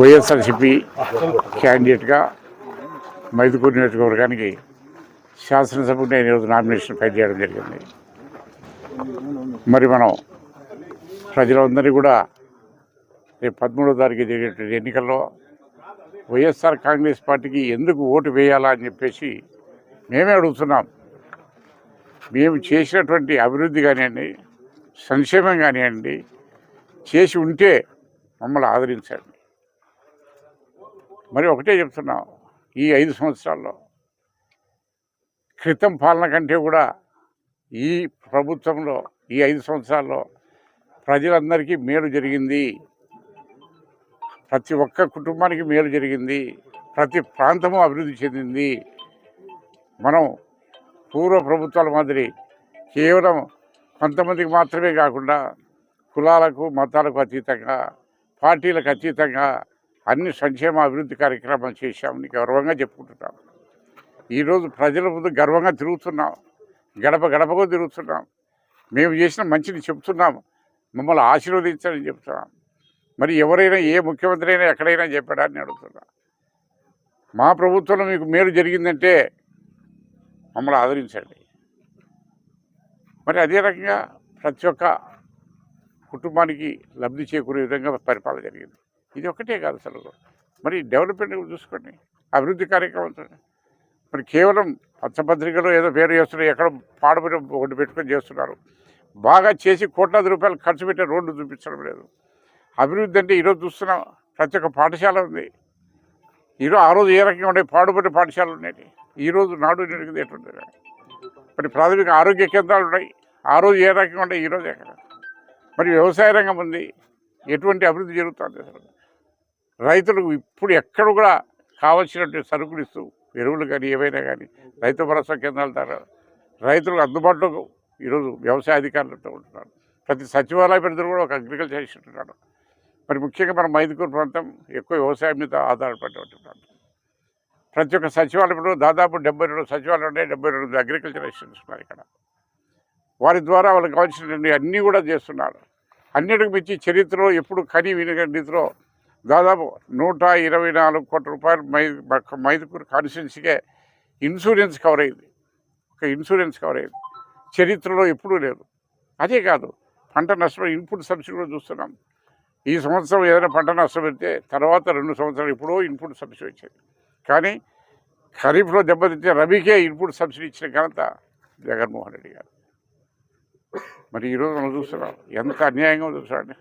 వైఎస్ఆర్సిపి క్యాండిడేట్గా మైదుకూరు నియోజకవర్గానికి శాసనసభకు నేను ఈరోజు నామినేషన్ ఫైల్ చేయడం జరిగింది. మరి మనం ప్రజలందరినీ కూడా రేపు పదమూడో తారీఖు జరిగేటువంటి ఎన్నికల్లో వైఎస్ఆర్ కాంగ్రెస్ పార్టీకి ఎందుకు ఓటు వేయాలా అని చెప్పేసి మేమే అడుగుతున్నాం. మేము చేసినటువంటి అభివృద్ధి కానివ్వండి సంక్షేమం కానివ్వండి చేసి ఉంటే మమ్మల్ని ఆదరించండి. మరి ఒకటే చెప్తున్నాం ఈ ఐదు సంవత్సరాల్లో క్రితం పాలన కంటే కూడా ఈ ప్రభుత్వంలో ఈ ఐదు సంవత్సరాల్లో ప్రజలందరికీ మేలు జరిగింది. ప్రతి ఒక్క కుటుంబానికి మేలు జరిగింది. ప్రతి ప్రాంతము అభివృద్ధి చెందింది. మనం పూర్వ ప్రభుత్వాల మాదిరి కేవలం కొంతమందికి మాత్రమే కాకుండా కులాలకు మతాలకు అతీతంగా పార్టీలకు అతీతంగా అన్ని సంక్షేమ అభివృద్ధి కార్యక్రమాలు చేశామని గర్వంగా చెప్పుకుంటున్నాం. ఈరోజు ప్రజల ముందు గర్వంగా తిరుగుతున్నాం. గడప గడపగా తిరుగుతున్నాం. మేము చేసిన మంచిని చెప్తున్నాం మమ్మల్ని ఆశీర్వదించాలని చెప్తున్నాం. మరి ఎవరైనా ఏ ముఖ్యమంత్రి అయినా ఎక్కడైనా చెప్పాడని అడుగుతున్నా. మా ప్రభుత్వంలో మీకు మేలు జరిగిందంటే మమ్మల్ని ఆదరించండి. మరి అదే రకంగా ప్రతి ఒక్క కుటుంబానికి లబ్ధి చేకూరే విధంగా పరిపాలన జరిగింది. ఇది ఒకటే కాదు అసలు. మరి డెవలప్మెంట్ చూసుకోండి. అభివృద్ధి కార్యక్రమం మరి కేవలం పచ్చపత్రికలో ఏదో పేరు చేస్తున్నారు ఎక్కడ పాడుబడి ఒకటి పెట్టుకొని చేస్తున్నారు. బాగా చేసి కోట్లాది రూపాయలు ఖర్చు పెట్టే రోడ్డు చూపించడం లేదు. అభివృద్ధి అంటే ఈరోజు చూస్తున్నాం ప్రతి ఒక్క పాఠశాల ఉంది. ఈరోజు ఆ రోజు ఏ రకంగా ఉండే పాడుబడి పాఠశాలలు ఉన్నాయి? ఈరోజు నాడు నేడు ఎట్లుంది మరి ప్రాథమిక ఆరోగ్య కేంద్రాలు ఉన్నాయి. ఆ రోజు ఏ రకంగా ఉండే? ఈరోజు ఎక్కడ? మరి వ్యవసాయ రంగం ఉంది. ఎటువంటి అభివృద్ధి జరుగుతుంది అసలు? రైతులకు ఇప్పుడు ఎక్కడ కూడా కావాల్సినటువంటి సరుకులు ఇస్తూ ఎరువులు కానీ ఏవైనా కానీ రైతు భరోసా కేంద్రాల ద్వారా రైతులకు అందుబాటులో ఈరోజు వ్యవసాయ అధికారులతో ఉంటున్నారు. ప్రతి సచివాలయ పరిధిలో కూడా ఒక అగ్రికల్చర్ ఇస్తున్నాడు మరి ముఖ్యంగా మన మైదుకూరు ప్రాంతం ఎక్కువ వ్యవసాయం మీద ఆధారపడేటువంటి ప్రాంతం ప్రతి ఒక్క సచివాలయంలో దాదాపు డెబ్బై రెండు సచివాలయం ఉన్నాయి డెబ్బై రెండు అగ్రికల్చర్ అసిస్టెంట్స్ ఉన్నారు ఇక్కడ. వారి ద్వారా వాళ్ళకి కావాల్సినటువంటి అన్నీ కూడా చేస్తున్నారు. అన్నిటికి మించి చరిత్రలో ఎప్పుడు కని వినగ రీతిలో దాదాపు నూట ఇరవై నాలుగు కోట్ల రూపాయలు మై మైదుకూరు కాన్స్టిట్యున్సీకే ఇన్సూరెన్స్ కవర్ అయింది. ఒక ఇన్సూరెన్స్ కవర్ అయింది. చరిత్రలో ఎప్పుడూ లేదు. అదే కాదు పంట నష్టం ఇన్పుట్ సబ్సిడీ కూడా చూస్తున్నాం. ఈ సంవత్సరం ఏదైనా పంట నష్టం పెడితే తర్వాత రెండు సంవత్సరాలు ఎప్పుడో ఇన్పుట్ సబ్సిడీ వచ్చేది. కానీ ఖరీఫ్లో దెబ్బతింటే రబీకే ఇన్పుట్ సబ్సిడీ ఇచ్చిన ఘనత జగన్మోహన్ రెడ్డి గారు. మరి ఈరోజు మనం చూస్తున్నాం ఎంత అన్యాయంగా చూస్తున్నాడు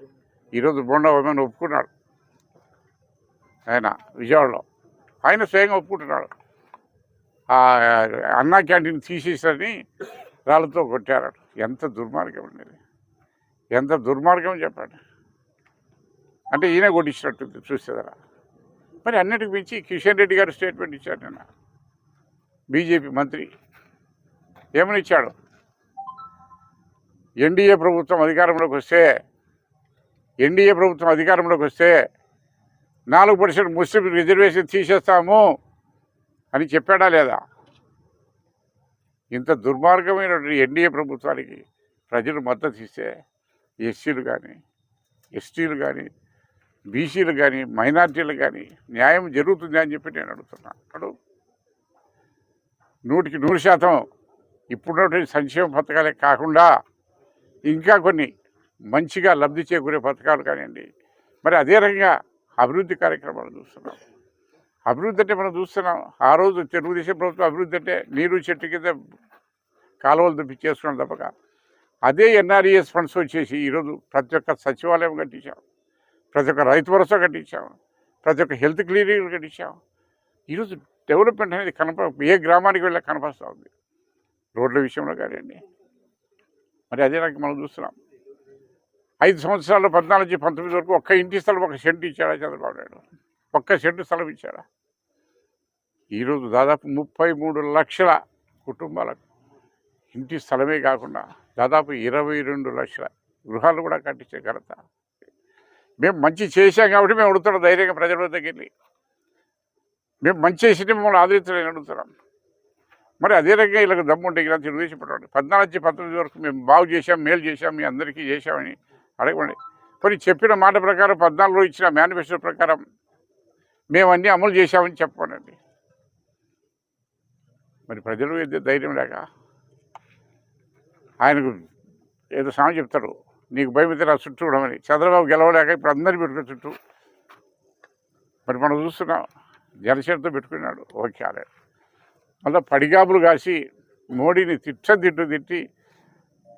ఈరోజు బొండ ఒప్పుకున్నాడు. ఆయన విజయవాడలో. ఆయన స్వయంగా ఒప్పుకుంటున్నాడు. ఆ అన్నా క్యాంటీన్ తీసేసని రాళ్ళతో కొట్టారు. ఎంత దుర్మార్గం ఉండేది ఎంత దుర్మార్గం చెప్పాడు. అంటే ఈయన కొట్టించినట్టుంది చూసేదరా. మరి అన్నిటికి మించి కిషన్ రెడ్డి గారు స్టేట్మెంట్ ఇచ్చాడు నిన్న. బీజేపీ మంత్రి. ఏమని ఇచ్చాడు? ఎన్డీఏ ప్రభుత్వం అధికారంలోకి వస్తే ఎన్డీఏ ప్రభుత్వం అధికారంలోకి వస్తే నాలుగు పర్సెంట్ ముస్లిం రిజర్వేషన్ తీసేస్తాము అని చెప్పాడా లేదా? ఇంత దుర్మార్గమైనటువంటి ఎన్డీఏ ప్రభుత్వానికి ప్రజలు మద్దతు ఇస్తే ఎస్సీలు కానీ ఎస్టీలు కానీ బీసీలు కానీ మైనార్టీలు కానీ న్యాయం జరుగుతుంది అని చెప్పి నేను అడుగుతున్నాను అప్పుడు నూటికి నూరు శాతం ఇప్పుడున్నటువంటి సంక్షేమ పథకాలే కాకుండా ఇంకా కొన్ని మంచిగా లబ్ధి చేకూరే పథకాలు కానివ్వండి. మరి అదే రకంగా అభివృద్ధి కార్యక్రమాలు చూస్తున్నాం. అభివృద్ధి అంటే మనం చూస్తున్నాం ఆ రోజు తెలుగుదేశం ప్రభుత్వం అభివృద్ధి అంటే నీరు చెట్టు కింద కాలువలు దుప్పి చేసుకున్నాం తప్పక. అదే ఎన్ఆర్ఈఎస్ ఫండ్స్ వచ్చేసి ఈరోజు ప్రతి ఒక్క సచివాలయం కట్టించాం ప్రతి ఒక్క రైతు భరోసా కట్టించాం ప్రతి ఒక్క హెల్త్ క్లినిక్లు కట్టించాం. ఈరోజు డెవలప్మెంట్ అనేది కనప ఏ గ్రామానికి వెళ్ళా కనపరుస్తూ ఉంది. రోడ్ల విషయంలో కానివ్వండి. మరి అదే నాకు మనం చూస్తున్నాం. ఐదు సంవత్సరాలు పద్నాలుగు పంతొమ్మిది వరకు ఒక్క ఇంటి స్థలం ఒక షెడ్ ఇచ్చాడా చంద్రబాబు నాయుడు? ఒక్క షెడ్ స్థలం ఇచ్చాడా? ఈరోజు దాదాపు ముప్పై మూడు లక్షల కుటుంబాలకు ఇంటి స్థలమే కాకుండా దాదాపు ఇరవై రెండు లక్షల గృహాలు కూడా కట్టించే ఘనత. మేము మంచి చేశాం కాబట్టి మేము అడుగుతున్నాం ధైర్యంగా ప్రజల దగ్గరికి వెళ్ళి. మేము మంచి చేసి మమ్మల్ని ఆదరించలేని అడుగుతున్నాం. మరి అదే రకంగా వీళ్ళకి దమ్ముంటే ఇలా తెలుగుదేశం పడవండి పద్నాలుగు పంతొమ్మిది వరకు మేము బాగు చేశాం మేలు చేశాం మీ అందరికీ చేశామని అడగండి మరి చెప్పిన మాట ప్రకారం పద్నాలుగులో ఇచ్చిన మేనిఫెస్టో ప్రకారం మేము అన్నీ అమలు చేశామని చెప్పండి మరి ప్రజలు ఏదో ధైర్యం లేక ఆయనకు ఏదో సామె చెప్తారు. నీకు భయం అయితే నా చుట్టూ ఉండమని. చంద్రబాబు గెలవలేక ఇప్పుడు అందరినీ పెట్టుకుని చుట్టూ. మరి మనం చూస్తున్నాం. జనసేనతో పెట్టుకున్నాడు. ఓకే అలా మళ్ళీ పడిగాపులు కాసి మోడీని తిట్ట తిట్టు తిట్టి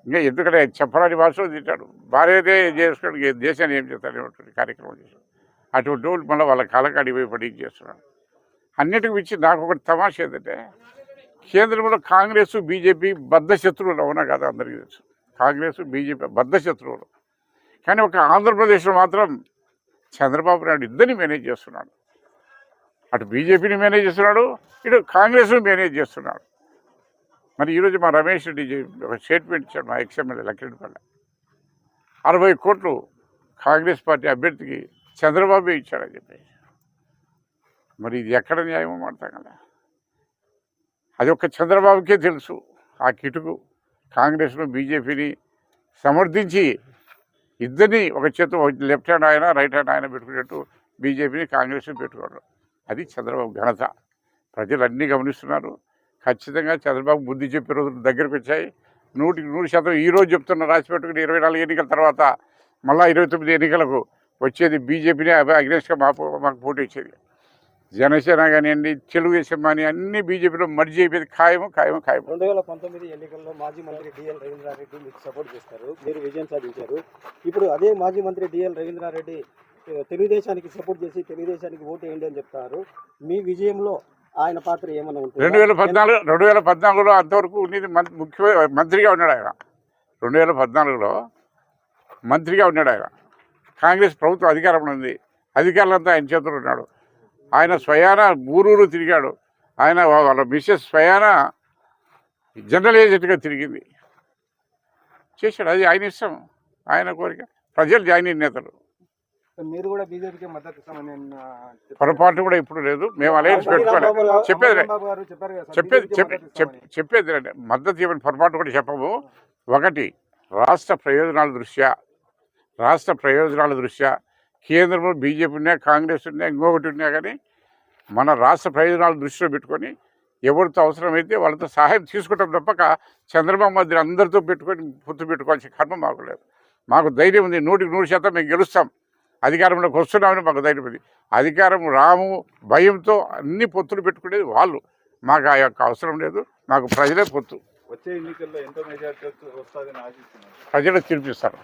ఇంకా ఎందుకంటే చెప్పరాని భాషలో తిట్టాడు. భార్యతే చేసుకోడు దేశాన్ని ఏం చేస్తాడు కార్యక్రమం చేశాడు. అటువంటి వాళ్ళు మళ్ళీ వాళ్ళ కాలకాడి పోయి పడి చేస్తున్నాడు. అన్నిటికి మించి నాకు ఒకటి తమాష ఏంటంటే కేంద్రంలో కాంగ్రెస్ బీజేపీ బద్ధ శత్రువులు అవునా కదా అందరికీ తెలుసు. కాంగ్రెస్ బీజేపీ బద్ధ శత్రువులు. కానీ ఒక ఆంధ్రప్రదేశ్లో మాత్రం చంద్రబాబు నాయుడు ఇద్దరిని మేనేజ్ చేస్తున్నాడు. అటు బీజేపీని మేనేజ్ చేస్తున్నాడు ఇటు కాంగ్రెస్ను మేనేజ్ చేస్తున్నాడు. మరి ఈరోజు మా రమేష్ రెడ్డి ఒక స్టేట్మెంట్ ఇచ్చాడు మా ఎక్స్ఎమ్మెల్యే లక్కిరెడ్డిపల్లె అరవై కోట్లు కాంగ్రెస్ పార్టీ అభ్యర్థికి చంద్రబాబు ఇచ్చాడని చెప్పి మరి ఇది ఎక్కడ న్యాయమో మాడతాం కదా అది ఒక్క చంద్రబాబుకే తెలుసు. ఆ కిటుకు కాంగ్రెస్ను బీజేపీని సమర్థించి ఇద్దరిని ఒక చేత లెఫ్ట్ హ్యాండ్ ఆయన రైట్ హ్యాండ్ ఆయన పెట్టుకునేట్టు బీజేపీని కాంగ్రెస్ని పెట్టుకోవడం అది చంద్రబాబు ఘనత. ప్రజలు అన్నీ గమనిస్తున్నారు. ఖచ్చితంగా చంద్రబాబు బుద్ధి చెప్పే రోజులు దగ్గరికి వచ్చాయి. నూటికి నూరు శాతం ఈరోజు చెప్తున్న రాసి పెట్టుకుని ఇరవై నాలుగు ఎన్నికల తర్వాత మళ్ళీ ఇరవై తొమ్మిది ఎన్నికలకు వచ్చేది బీజేపీనే అగ్నేష్గా మాకు మాకు పోటీ వచ్చేది. జనసేన కానివ్వండి తెలుగుదేశం కానీ అన్ని బీజేపీలో మర్జీ అయిపోయింది ఖాయము ఖాయము ఖాయం రెండు వేల పంతొమ్మిది ఎన్నికల్లో మాజీ మంత్రి డిఎల్ రవీంద్రారెడ్డి మీకు సపోర్ట్ చేస్తారు. మీరు విజయం సాధించారు. ఇప్పుడు అదే మాజీ మంత్రి డిఎల్ రవీంద్రారెడ్డి తెలుగుదేశానికి సపోర్ట్ చేసి తెలుగుదేశానికి ఓటు వేయండి అని చెప్తారు. మీ విజయంలో ఆయన పాత్ర ఏమైనా ఉంటుంది? రెండు వేల పద్నాలుగు రెండు వేల పద్నాలుగులో అంతవరకు ఉండేది ముఖ్య మంత్రిగా ఉన్నాడు ఆయన. రెండు వేల పద్నాలుగులో మంత్రిగా ఉన్నాడు ఆయన. కాంగ్రెస్ ప్రభుత్వం అధికారంలో ఉంది. అధికారులంతా ఆయన చేతులు ఉన్నాడు. ఆయన స్వయాన ఊరూరు తిరిగాడు. ఆయన వాళ్ళ మిస్సెస్ స్వయాన జనరల్ ఏజెంట్గా తిరిగింది. చేశాడు. అది ఆయన ఇష్టం. ఆయన కోరిక. ప్రజలు జాయిన్ నేతలు. మీరు కూడా బీజేపీకి మద్దతు ఇస్తామని పొరపాటు కూడా ఇప్పుడు లేదు. మేము అలయన్స్ పెట్టుకోలేదు చెప్పేది చెప్పేది. చెప్పేది. మద్దతు ఇవ్వని పొరపాటు కూడా చెప్పము. ఒకటి రాష్ట్ర ప్రయోజనాల దృష్ట్యా రాష్ట్ర ప్రయోజనాల దృష్ట్యా కేంద్రంలో బీజేపీ ఉన్నా కాంగ్రెస్ ఉన్నా ఇంకొకటి ఉన్నా కానీ మన రాష్ట్ర ప్రయోజనాలు దృష్టిలో పెట్టుకొని ఎవరితో అవసరమైతే వాళ్ళతో సహాయం తీసుకుంటాం తప్పక చంద్రబాబు మధ్య అందరితో పెట్టుకొని పొత్తు పెట్టుకోవాల్సిన కర్మ మాకు లేదు. మాకు ధైర్యం ఉంది. నూటికి నూరు శాతం మేము గెలుస్తాం. అధికారంలోకి వస్తున్నామని మాకు ధైర్యం ఉంది అధికారం రాము భయంతో అన్ని పొత్తులు పెట్టుకునేది వాళ్ళు. మాకు ఆ యొక్క అవసరం లేదు. మాకు ప్రజలే పొత్తు. వచ్చే ఎన్నికల్లో ఎంత మెజార్టీ వస్తుందని ఆశిస్తున్నారు ప్రజలు తీర్పిస్తారు.